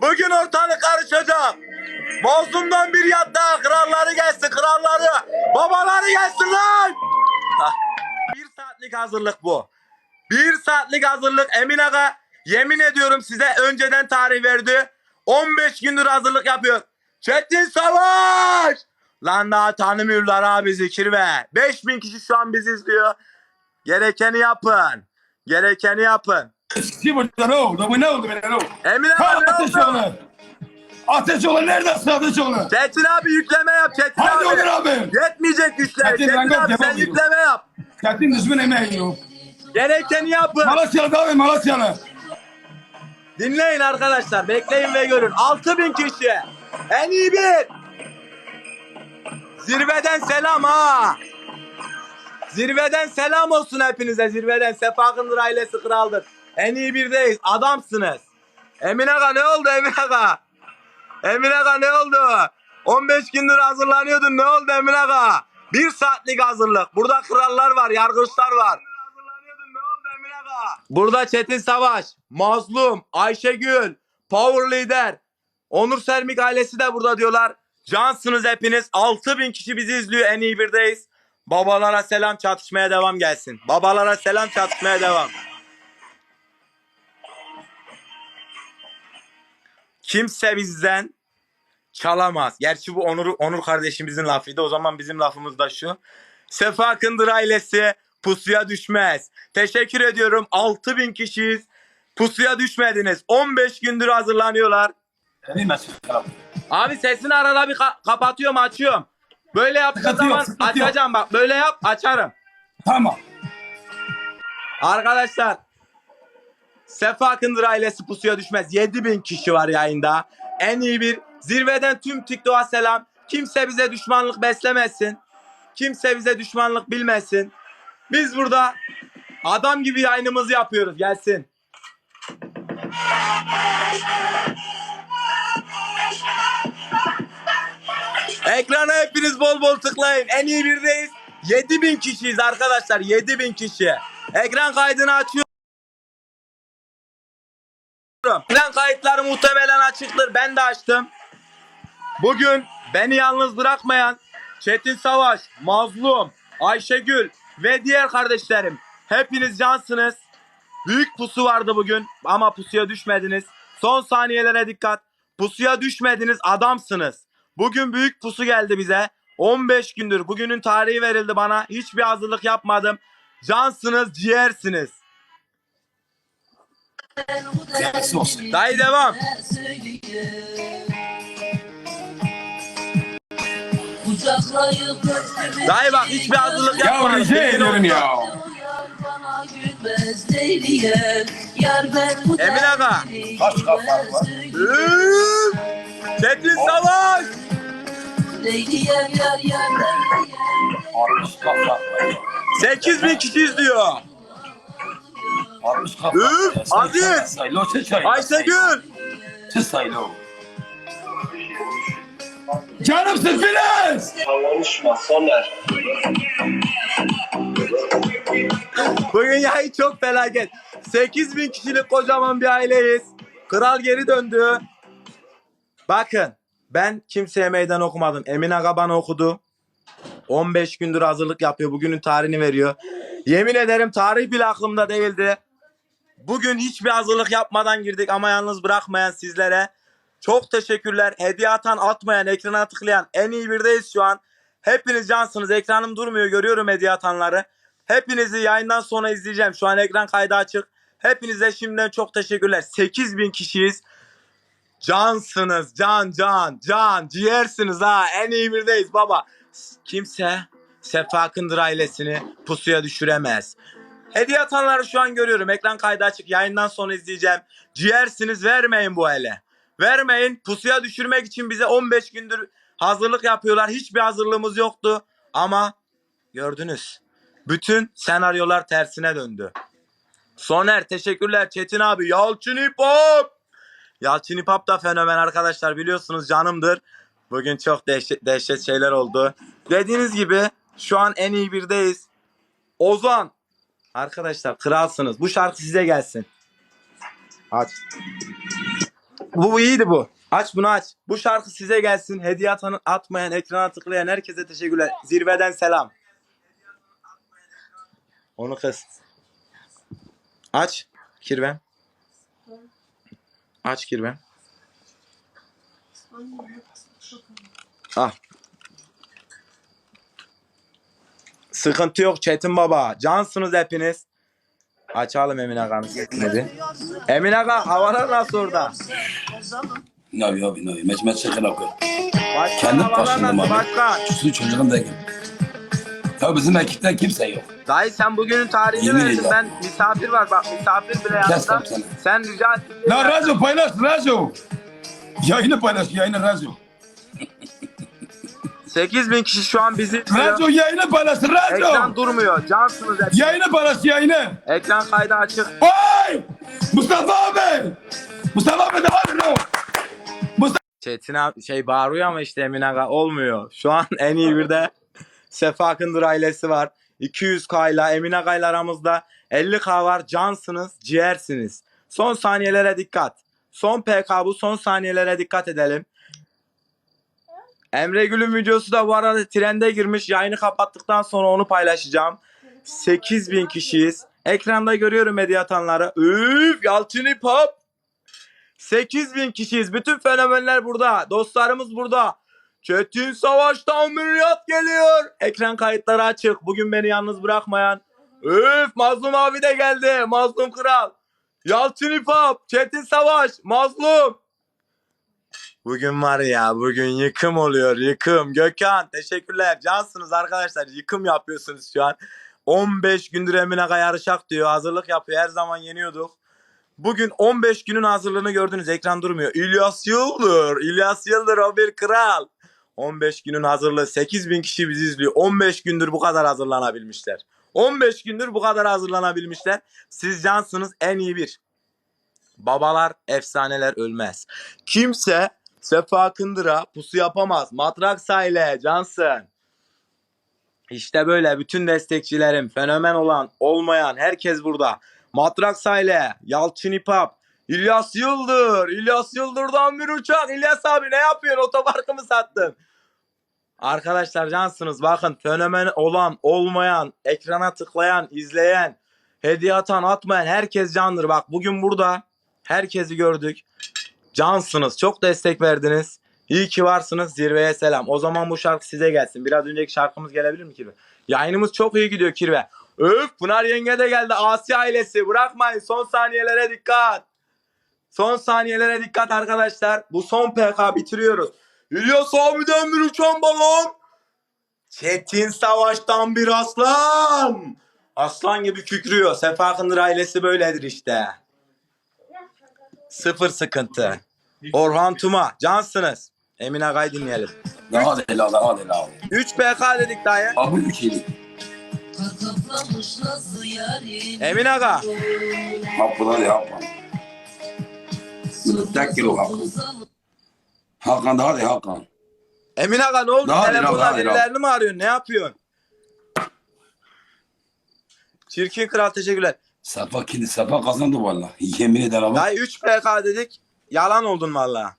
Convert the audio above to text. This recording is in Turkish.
Bugün ortalık karışacak. Mazlumdan bir yat daha kralları gelsin kralları. Babaları gelsin lan. Bir saatlik hazırlık bu. Bir saatlik hazırlık Emin Aga yemin ediyorum size önceden tarih verdi. 15 gündür hazırlık yapıyor. Çetin Savaş! Lan daha tanımıyorlar abi zikir ver. 5000 kişi şu an bizi izliyor. Gerekeni yapın. Gerekeni yapın. Ne oldu? Bu ne oldu böyle ne oldu? Emin Ha abi ne oldu? Ateşoğlu. Ateşoğlu neredesin Ateşoğlu? Çetin abi yükleme yap Çetin Hadi abi. Onur abi. Yetmeyecek güçler. Çetin Çetin, abi sen yükleme yap. Çetin düzgün emeği yok. Gerekeni yapın. Malatyalı abi Malatyalı. Dinleyin arkadaşlar. Bekleyin ve görün. 6000 kişi. En iyi bir. Zirveden selam ha. Zirveden selam olsun hepinize. Zirveden Sefa Kındır ailesi kraldır. En iyi birdeyiz. Adamsınız. Emin Aga ne oldu Emin Aga? Emin Aga ne oldu? 15 gündür hazırlanıyordun. Ne oldu Emin Aga? Bir saatlik hazırlık. Burada krallar var, yargıçlar var. Burada Çetin Savaş, Mazlum, Ayşegül, Power Leader, Onur Sermik ailesi de burada diyorlar. Cansınız hepiniz. 6000 kişi bizi izliyor. En iyi birdeyiz. Babalara selam çatışmaya devam gelsin. Babalara selam çatışmaya devam. Kimse bizden çalamaz. Gerçi bu Onur, Onur kardeşimizin lafıydı. O zaman bizim lafımız da şu. Sefa Kındır ailesi pusuya düşmez. Teşekkür ediyorum. 6000 kişiyiz. Pusuya düşmediniz. 15 gündür hazırlanıyorlar. Abi sesini arada bir ka- kapatıyorum açıyorum. Böyle yaptığın Sıkıntı yok, zaman sıkıntı yok. açacağım bak. Böyle yap açarım. Tamam. Arkadaşlar Sefa Kındır ailesi pusuya düşmez. 7000 kişi var yayında. En iyi bir zirveden tüm TikTok'a selam. Kimse bize düşmanlık beslemesin. Kimse bize düşmanlık bilmesin. Biz burada adam gibi yayınımızı yapıyoruz. Gelsin. Ekrana hepiniz bol bol tıklayın. En iyi birdeyiz. 7000 kişiyiz arkadaşlar. 7000 kişi. Ekran kaydını açıyorum. Ekran kayıtları muhtemelen açıktır. Ben de açtım. Bugün beni yalnız bırakmayan Çetin Savaş, Mazlum, Ayşegül ve diğer kardeşlerim. Hepiniz cansınız. Büyük pusu vardı bugün ama pusuya düşmediniz. Son saniyelere dikkat. Pusuya düşmediniz adamsınız. Bugün büyük pusu geldi bize. 15 gündür bugünün tarihi verildi bana. Hiçbir hazırlık yapmadım. Cansınız, ciğersiniz. Yarısı olsun. Dayı devam. Dayı bak hiçbir hazırlık Ya yapmadım. rica ediyorum ya. Emin Aga. Kaç kafa var? Çetin Savaş. 60 kafa var. 8000 kişi izliyor. 60 kafa. Üf, Aziz. Ayşegül. Çı sayılo. Canımsın Filiz. Konuşma Soner. Bugün yayın çok felaket. 8000 kişilik kocaman bir aileyiz. Kral geri döndü. Bakın ben kimseye meydan okumadım. Emin Aga bana okudu. 15 gündür hazırlık yapıyor. Bugünün tarihini veriyor. Yemin ederim tarih bile aklımda değildi. Bugün hiçbir hazırlık yapmadan girdik ama yalnız bırakmayan sizlere çok teşekkürler. Hediye atan, atmayan, ekrana tıklayan en iyi birdeyiz şu an. Hepiniz cansınız. Ekranım durmuyor. Görüyorum hediye atanları. Hepinizi yayından sonra izleyeceğim. Şu an ekran kaydı açık. Hepinize şimdiden çok teşekkürler. 8000 kişiyiz. Cansınız. Can, can, can. Ciğersiniz ha. En iyi birdeyiz baba. Kimse Sefa Kındır ailesini pusuya düşüremez. Hediye atanları şu an görüyorum. Ekran kaydı açık. Yayından sonra izleyeceğim. Ciğersiniz vermeyin bu ele. Vermeyin. Pusuya düşürmek için bize 15 gündür hazırlık yapıyorlar. Hiçbir hazırlığımız yoktu. Ama gördünüz. Bütün senaryolar tersine döndü. Soner teşekkürler Çetin abi. Yalçın İpop. Yalçın İpop da fenomen arkadaşlar biliyorsunuz canımdır. Bugün çok dehşet, dehşet şeyler oldu. Dediğiniz gibi şu an en iyi birdeyiz. Ozan. Arkadaşlar kralsınız. Bu şarkı size gelsin. Aç. Bu, bu iyiydi bu. Aç bunu aç. Bu şarkı size gelsin. Hediye atan, atmayan, ekrana tıklayan herkese teşekkürler. Zirveden selam. Onu kız. Aç. Kirven. Aç kirven. Ah. Sıkıntı yok Çetin Baba. Cansınız hepiniz. Açalım Emine Aga'nın sesini. Emine Aga havalar nasıl orada? Ne abi abi abi. Meç şeker akı. Başka Kendim taşındım abi. başka? Küsü çocuğum değilim. Ya bizim ekipten kimse yok. Dayı sen bugünün tarihini Yemin verdin. ederim. Ben misafir var bak misafir bile seni. Sen rica et. La Razo paylaş Razo. Yayını paylaş yayını Razo. 8000 kişi şu an bizi izliyor. Razo yayını paylaş Ekran Razo. durmuyor. Cansınız hep. Yayını paylaş yayını. Ekran kaydı açık. Oy! Mustafa abi! Mustafa abi devam. Mustafa Çetin abi şey bağırıyor ama işte Emine Aga olmuyor. Şu an en iyi bir de Sefa Akındır ailesi var. 200K ile Emine Aga ile aramızda 50K var. Cansınız, ciğersiniz. Son saniyelere dikkat. Son PK bu son saniyelere dikkat edelim. Emre Gül'ün videosu da bu arada trende girmiş. Yayını kapattıktan sonra onu paylaşacağım. 8000 kişiyiz. Ekranda görüyorum hediye. Üf Yalçın Hip Hop. 8000 kişiyiz. Bütün fenomenler burada. Dostlarımız burada. Çetin Savaş'tan Müryat geliyor. Ekran kayıtları açık. Bugün beni yalnız bırakmayan. Üf Mazlum abi de geldi. Mazlum Kral. Yalçın İpap. Çetin Savaş. Mazlum. Bugün var ya bugün yıkım oluyor yıkım. Gökhan teşekkürler. Cansınız arkadaşlar. Yıkım yapıyorsunuz şu an. 15 gündür Emine yarışak diyor. Hazırlık yapıyor. Her zaman yeniyorduk. Bugün 15 günün hazırlığını gördünüz. Ekran durmuyor. İlyas Yıldır. İlyas Yıldır o bir kral. 15 günün hazırlığı. 8 bin kişi bizi izliyor. 15 gündür bu kadar hazırlanabilmişler. 15 gündür bu kadar hazırlanabilmişler. Siz cansınız en iyi bir. Babalar efsaneler ölmez. Kimse Sefa Akındır'a pusu yapamaz. Matraksa ile cansın. İşte böyle bütün destekçilerim, fenomen olan, olmayan herkes burada. Matraksa ile Yalçın İpap, İlyas Yıldır, İlyas Yıldır'dan bir uçak. İlyas abi ne yapıyorsun? Otoparkı mı sattın? Arkadaşlar cansınız bakın fenomen olan, olmayan, ekrana tıklayan, izleyen, hediye atan, atmayan herkes candır. Bak bugün burada herkesi gördük. Cansınız. Çok destek verdiniz. İyi ki varsınız. Zirveye selam. O zaman bu şarkı size gelsin. Biraz önceki şarkımız gelebilir mi Kirve? Yayınımız çok iyi gidiyor Kirve. Öf Pınar yenge de geldi. Asya ailesi. Bırakmayın. Son saniyelere dikkat. Son saniyelere dikkat arkadaşlar. Bu son PK bitiriyoruz. İlyas abiden bir uçan balon. Çetin Savaş'tan bir aslan. Aslan gibi kükrüyor. Sefa Akındır ailesi böyledir işte. Sıfır sıkıntı. Orhan Tuma. Cansınız. Emine Agay dinleyelim. Daha da la daha da la. 3 PK dedik dayı. Abi üç yedi. Emin Aga. Hapılar yapma. Tek kilo Hakan. Hakan daha da Hakan. Emin Aga ne oldu? Daha daha değil, birilerini mi arıyorsun? Ne yapıyorsun? Çirkin Kral teşekkürler. Sefa kindi Sefa kazandı valla. Yemin ederim. Dayı 3 PK dedik. Yalan oldun valla.